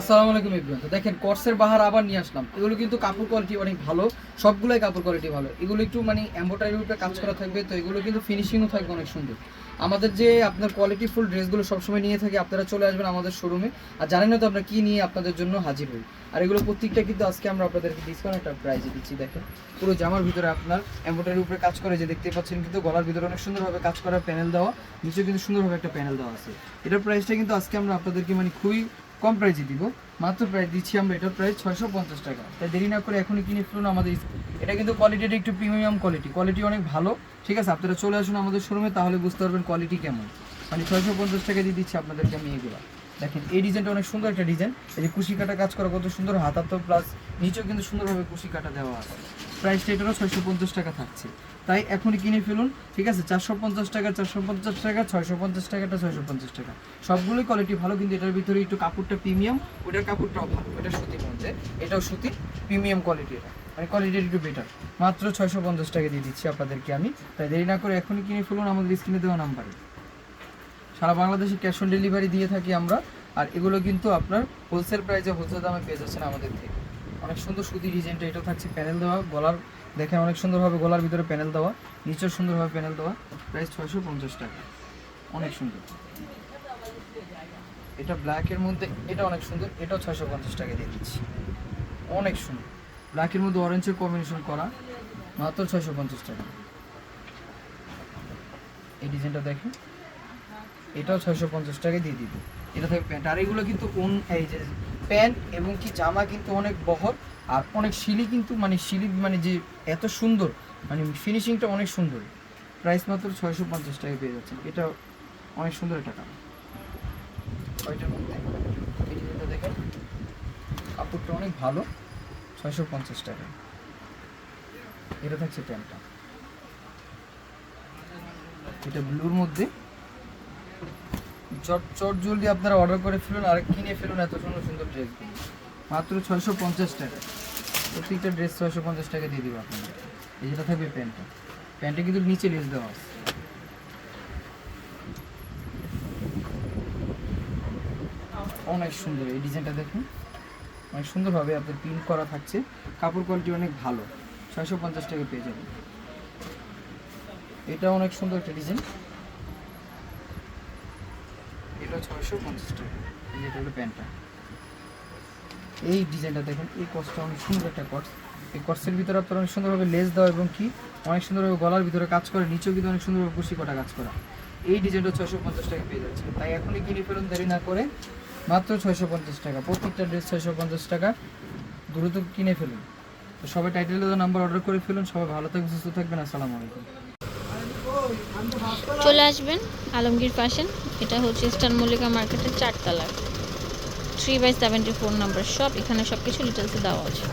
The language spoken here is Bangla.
আসসালামু আলাইকুম ইব্রাহিম তো দেখেন কর্সের বাহার আবার নিয়ে আসলাম। এগুলো কিন্তু কাপড় কোয়ালিটি অনেক ভালো, সবগুলোই কাপড় কোয়ালিটি ভালো। এগুলো একটু মানে এম্বোটারির উপরে কাজ করা থাকবে, তো এগুলো কিন্তু ফিনিশিংও থাকবে অনেক সুন্দর। আমাদের যে আপনার কোয়ালিটি ফুল ড্রেসগুলো সবসময় নিয়ে থাকি, আপনারা চলে আসবেন আমাদের শোরুমে আর জানেন না তো আমরা কী নিয়ে আপনাদের জন্য হাজির হই। আর এগুলো প্রত্যেকটা কিন্তু আজকে আমরা আপনাদেরকে ডিসকাউন্ট একটা প্রাইজে দিচ্ছি, দেখেন। পুরো জামার ভিতরে আপনার এম্বোটারির উপরে কাজ করে, যে দেখতে পাচ্ছেন কিন্তু গলার ভিতরে অনেক সুন্দরভাবে কাজ করা প্যানেল দেওয়া নিচে কিন্তু সুন্দরভাবে একটা প্যানেল দেওয়া আছে। এটার প্রাইসটা কিন্তু আজকে আমরা আপনাদেরকে মানে খুবই কম প্রাইসে দিব। মাত্র প্রাইস দিচ্ছি আমরা, এটার প্রাইস ছয়শো পঞ্চাশ টাকা। তাই দেরি না করে এখনই কিনে ফেলুন আমাদের এটা কিন্তু কোয়ালিটিটা একটু প্রিমিয়াম কোয়ালিটি কোয়ালিটি অনেক ভালো। ঠিক আছে, আপনারা চলে আসুন আমাদের শোরুমে তাহলে বুঝতে পারবেন কোয়ালিটি কেমন। মানে ছয়শো পঞ্চাশ টাকা দিয়ে দিচ্ছি আপনাদেরকে আমি এগুলো দেখেন, এই ডিজাইনটা অনেক সুন্দর একটা ডিজাইন এই যে কুশি কাটা কাজ করা কত সুন্দর, হাতার তো প্লাস নিচেও কিন্তু সুন্দরভাবে কুশি কাটা দেওয়া আছে। প্রাইসটা এটারও ছয়শো পঞ্চাশ টাকা থাকছে। তাই এখনই কিনে ফেলুন, ঠিক আছে? চারশো পঞ্চাশ টাকা, চারশো পঞ্চাশ টাকা, ছয়শো পঞ্চাশ টাকাটা ছয়শো পঞ্চাশ টাকা। সবগুলোই কোয়ালিটি ভালো, কিন্তু এটার ভিতরে একটু কাপড়টা প্রিমিয়াম ওটার কাপড়টাও ভালো এটা সুতির মধ্যে এটাও সুতির প্রিমিয়াম কোয়ালিটি এটা মানে কোয়ালিটি একটু বেটার মাত্র ছয়শো পঞ্চাশ টাকা দিয়ে দিচ্ছি আপনাদেরকে আমি। তাই দেরি না করে এখনই কিনে ফেলুন আমাদের স্ক্রিনে দেওয়া নাম্বারে। সারা বাংলাদেশে ক্যাশ অন ডেলিভারি দিয়ে থাকি আমরা, আর এগুলো কিন্তু আপনার হোলসেল প্রাইসে হোলসেল দামে পেয়ে যাচ্ছেন আমাদের থেকে। অনেক সুন্দর সুতি ডিজাইনটা, এটাও থাকছে প্যানেল দেওয়া, গলার, দেখেন অনেক সুন্দরভাবে গলার ভিতরে প্যানেল দেওয়া, নিচেও সুন্দরভাবে প্যানেল দেওয়া, প্রাইস ছয়শো পঞ্চাশ টাকা। অনেক সুন্দর। এটা ব্ল্যাকের মধ্যে, এটা অনেক সুন্দর, এটাও ছয়শো পঞ্চাশ টাকা দিয়ে দিচ্ছি। অনেক সুন্দর। ব্ল্যাকের মধ্যে অরেঞ্জের কম্বিনেশন করা, মাত্র ছয়শো পঞ্চাশ টাকা। এই ডিজাইনটা দেখেন, এটাও ছয়শো পঞ্চাশ টাকায় দিয়ে দিবে। এটা থাকবে প্যান্ট, আর এগুলো কিন্তু কোন, এই যে প্যান্ট এবং কি জামা কিন্তু অনেক বহর, আর অনেক শিলি কিন্তু মানে শিলি মানে যে এত সুন্দর মানে ফিনিশিংটা অনেক সুন্দর। প্রাইস মাত্র ছয়শো পঞ্চাশ টাকায় পেয়ে যাচ্ছেন। এটা অনেক সুন্দর একটা কালার ওইটার মধ্যে দেখেন। কাপড়টা অনেক ভালো, ছয়শো পঞ্চাশ টাকা এটা থাকছে প্যান্টটা। এটা ব্লুর মধ্যে চট চট জলদি আপনারা অর্ডার করে ফেলুন আর কিনে ফেলুন এত সুন্দর সুন্দর ড্রেসগুলো মাত্র ছয়শো পঞ্চাশ টাকা। প্রত্যেকটা ড্রেস ছয়শো পঞ্চাশ টাকা দিয়ে দিব আপনাদের। এই যেটা থাকবে প্যান্টটা। প্যান্টে কিন্তু নিচে লেস দেওয়া আছে। অনেক সুন্দর এই ডিজাইনটা দেখুন। অনেক সুন্দরভাবে আপনার প্রিন্ট করা থাকছে। কাপড় কোয়ালিটি অনেক ভালো। ছয়শো পঞ্চাশ টাকা পেয়ে যাবেন। এটা অনেক সুন্দর একটা ডিজাইন এই প্যান্টটা। এই ডিজাইনটা দেখেন, এই কটসটা অনেক সুন্দর একটা কটস এই কটসের ভিতরে আপনার অনেক সুন্দরভাবে লেস দেওয়া এবং কি, অনেক সুন্দরভাবে গলার ভিতরে কাজ করে, নিচেও কিন্তু অনেক সুন্দরভাবে কুশি কটা কাজ করা। এই ডিজাইনটা ছয়শো পঞ্চাশ টাকা পেয়ে যাচ্ছে তাই এখনই কিনে ফেলুন, দেরি না করে। মাত্র ছয়শো পঞ্চাশ টাকা। প্রত্যেকটা ড্রেস ছয়শো পঞ্চাশ টাকা। দ্রুত কিনে ফেলুন। তো সবাই টাইটেলের নাম্বার অর্ডার করে ফেলুন। সবাই ভালো থাকবেন, সুস্থ থাকবেন। আসসালামু আলাইকুম। চলে আসবেন আলমগীর ফ্যাশন এটা হচ্ছে ইস্টার্ন মল্লিকা মার্কেটের চারতলা। Three by seventy four number shop এখানে সব কিছু ডিটেলসে দেওয়া আছে।